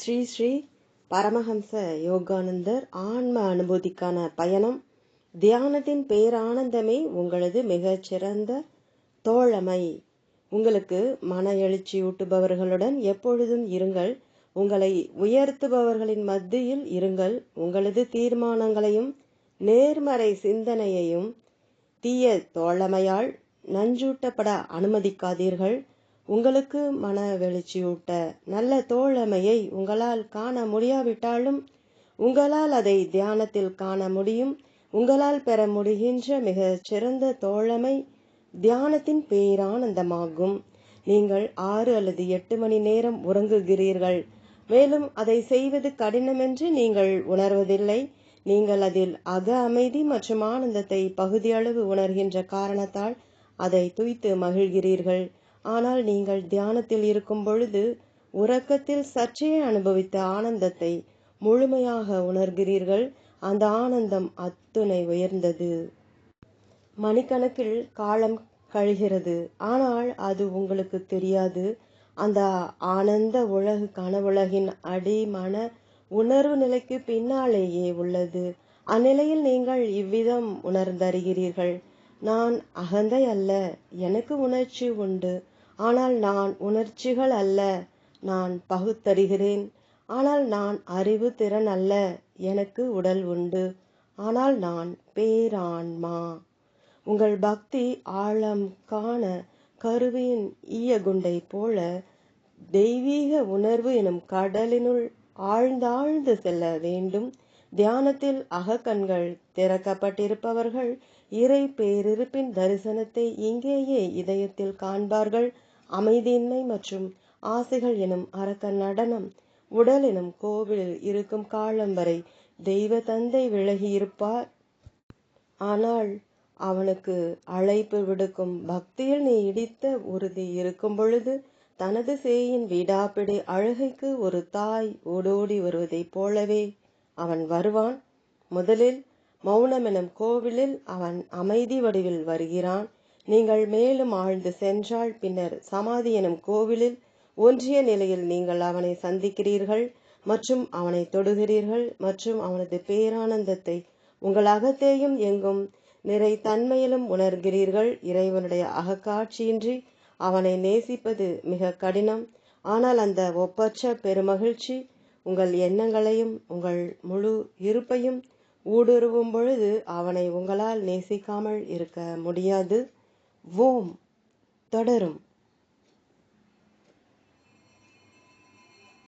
ஸ்ரீ ஸ்ரீ பரமஹம்ச யோகானந்தர் ஆன்ம அனுபூதிக்கான பயணம். தியானத்தின் பேரானந்தமே உங்களது மிகச்சிறந்த தோழமை. உங்களுக்கு மன எழுச்சியூட்டுபவர்களுடன் எப்பொழுதும் இருங்கள். உங்களை உயர்த்துபவர்களின் மத்தியில் இருங்கள். உங்களது தீர்மானங்களையும் நேர்மறை சிந்தனையையும் தீய தோழமையால் நஞ்சூட்டப்பட அனுமதிக்காதீர்கள். உங்களுக்கு மன வெளிச்சியூட்ட நல்ல தோழமையை உங்களால் காண முடியாவிட்டாலும் உங்களால் அதை தியானத்தில் காண முடியும். உங்களால் பெற முடிகின்ற மிக சிறந்த தோழமை தியானத்தின் பேரானந்தமாகும். நீங்கள் ஆறு அல்லது எட்டு மணி நேரம் உறங்குகிறீர்கள். மேலும் அதை செய்வது கடினமென்று நீங்கள் உணர்வதில்லை. நீங்கள் அதில் அக அமைதி மற்றும் ஆனந்தத்தை பகுதியளவு உணர்கின்ற காரணத்தால் அதை துய்த்து மகிழ்கிறீர்கள். ஆனால் நீங்கள் தியானத்தில் இருக்கும் பொழுது உறக்கத்தில் சற்றே அனுபவித்த ஆனந்தத்தை முழுமையாக உணர்கிறீர்கள். அந்த ஆனந்தம் அத்துணை உயர்ந்தது. மணிக்கணக்கில் காலம் கழிகிறது. ஆனால் அது உங்களுக்கு தெரியாது. அந்த ஆனந்த உலகு கனவுலகின் அடிமன உணர்வு நிலைக்கு பின்னாலேயே உள்ளது. அந்நிலையில் நீங்கள் இவ்விதம் உணர்ந்தறிகிறீர்கள். நான் அகந்தை அல்ல. எனக்கு உணர்ச்சி உண்டு. ஆனால் நான் உணர்ச்சிகள் அல்ல நான் பகுத்தறிகிறேன். ஆனால் நான் அறிவு திறன் அல்ல எனக்கு உடல் உண்டு. ஆனால் நான் பேரான்மா. உங்கள் பக்தி ஆழம் காண கருவியின் ஈயகுண்டை போல தெய்வீக உணர்வு எனும் கடலினுள் ஆழ்ந்தாழ்ந்து செல்ல வேண்டும். தியானத்தில் அகக்கண்கள் திறக்கப்பட்டிருப்பவர்கள் இறை பேரிருப்பின் தரிசனத்தை இங்கேயே இதயத்தில் காண்பார்கள். அமைதியின்மை மற்றும் ஆசைகள் எனும் அரக்க நடனம் உடல் எனும் கோவிலில் இருக்கும் காலம் வரை தெய்வ தந்தை விலகியிருப்பார் ஆனால் அவனுக்கு அழைப்பு விடுக்கும் பக்தியில் நீ இடித்த உறுதி இருக்கும் பொழுது தனது சேயின் விடாப்பிடி அழுகைக்கு ஒரு தாய் ஓடோடி வருவதைப் போலவே அவன் வருவான். முதலில் மௌனம் எனும் கோவிலில் அவன் அமைதி வடிவில் வருகிறான். நீங்கள் மேலும் ஆழ்ந்து சென்றால் பின்னர் சமாதி எனும் கோவிலில் ஒன்றிய நிலையில் நீங்கள் அவனை சந்திக்கிறீர்கள் மற்றும் அவனை தொடுகிறீர்கள் மற்றும் அவனது பேரானந்தத்தை உங்கள் அகத்தேயும் எங்கும் நிறை தன்மையிலும் உணர்கிறீர்கள். இறைவனுடைய அகக்காட்சியின்றி அவனை நேசிப்பது மிக கடினம். ஆனால் அந்த ஒப்பற்ற பெருமகிழ்ச்சி உங்கள் எண்ணங்களையும் உங்கள் முழு இருப்பையும் ஊடுருவும் பொழுது அவனை உங்களால் நேசிக்காமல் இருக்க முடியாது. ஓம் தொடரும்.